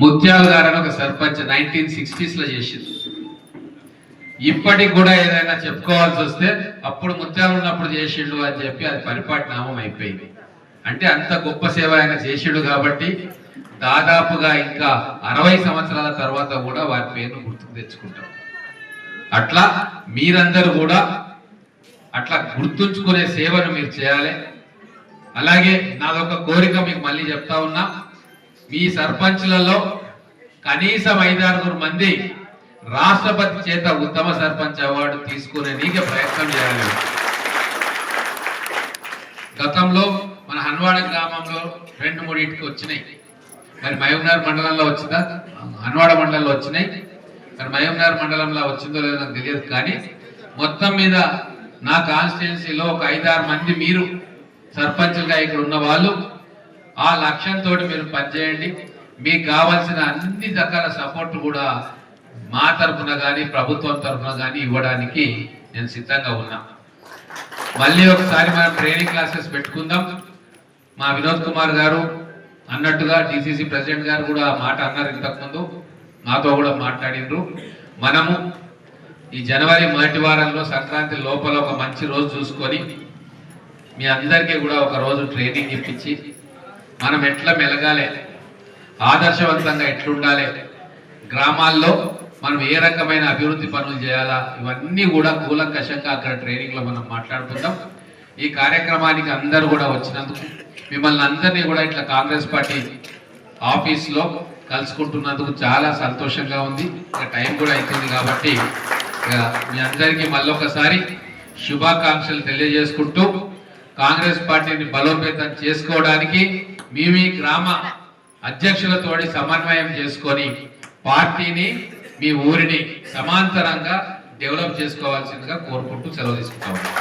ముత్యాల గారు అని ఒక సర్పంచ్ నైన్టీన్ సిక్స్టీస్లో చేసింది ఇప్పటికి కూడా ఏదైనా చెప్పుకోవాల్సి వస్తే అప్పుడు ముత్యాలు ఉన్నప్పుడు చేసిండు అని చెప్పి అది పరిపాటి నామం అయిపోయింది. అంటే అంత గొప్ప సేవ ఆయన చేసిండు కాబట్టి దాదాపుగా ఇంకా అరవై సంవత్సరాల తర్వాత కూడా వారి పేరును గుర్తుకు తెచ్చుకుంటాం. అట్లా మీరందరూ కూడా అట్లా గుర్తుంచుకునే సేవను మీరు చేయాలి. అలాగే నాదొక కోరిక మీకు మళ్ళీ చెప్తా ఉన్నా. మీ సర్పంచ్లలో కనీసం ఐదారుగురు మంది రాష్ట్రపతి చేత ఉత్తమ సర్పంచ్ అవార్డు తీసుకునే నీకే ప్రయత్నం చేయాలి. గతంలో మన హన్వాడ గ్రామంలో రెండు మూడింటికి వచ్చినాయి. మరి మహబూబ్నగర్ మండలంలో వచ్చిందా? హన్వాడ మండలంలో వచ్చినాయి. మరి మహబూబ్నగర్ మండలంలో వచ్చిందో లేదో నాకు తెలియదు కానీ మొత్తం మీద నా కాన్స్టిట్యున్సీలో ఒక ఐదారు మంది మీరు సర్పంచ్గా ఇక్కడ ఉన్న వాళ్ళు ఆ లక్ష్యంతో మీరు పనిచేయండి. మీకు కావాల్సిన అన్ని రకాల సపోర్ట్ కూడా మా తరఫున కానీ ప్రభుత్వం తరఫున కానీ ఇవ్వడానికి నేను సిద్ధంగా ఉన్నా. మళ్ళీ ఒకసారి మనం ట్రైనింగ్ క్లాసెస్ పెట్టుకుందాం. మా వినోద్ కుమార్ గారు అన్నట్టుగా డిసిసి ప్రెసిడెంట్ గారు కూడా మాట అన్నారు ఇంతకుముందు. మాతో కూడా మాట్లాడినరు మనము ఈ జనవరి మొదటి వారంలో సంక్రాంతి లోపల ఒక మంచి రోజు చూసుకొని మీ అందరికీ కూడా ఒక రోజు ట్రైనింగ్ ఇప్పించి మనం ఎట్లా మెలగాలి? ఆదర్శవంతంగా ఎట్లుండాలి? గ్రామాల్లో మనం ఏ రకమైన అభివృద్ధి పనులు చేయాలా? ఇవన్నీ కూడా కూలంకషంగా అక్కడ ట్రైనింగ్లో మనం మాట్లాడుకుందాం. ఈ కార్యక్రమానికి అందరూ కూడా వచ్చినందుకు మిమ్మల్ని అందరినీ కూడా ఇట్లా కాంగ్రెస్ పార్టీ ఆఫీస్లో కలుసుకుంటున్నందుకు చాలా సంతోషంగా ఉంది. ఇక టైం కూడా అవుతుంది కాబట్టి ఇక మీ అందరికీ మళ్ళొకసారి శుభాకాంక్షలు తెలియజేసుకుంటూ కాంగ్రెస్ పార్టీని బలోపేతం చేసుకోవడానికి మీ మీ గ్రామ అధ్యక్షులతోటి సమన్వయం చేసుకొని పార్టీని మీ ఊరిని సమాంతరంగా డెవలప్ చేసుకోవాల్సిందిగా కోరుకుంటూ సెలవు తీసుకుంటాము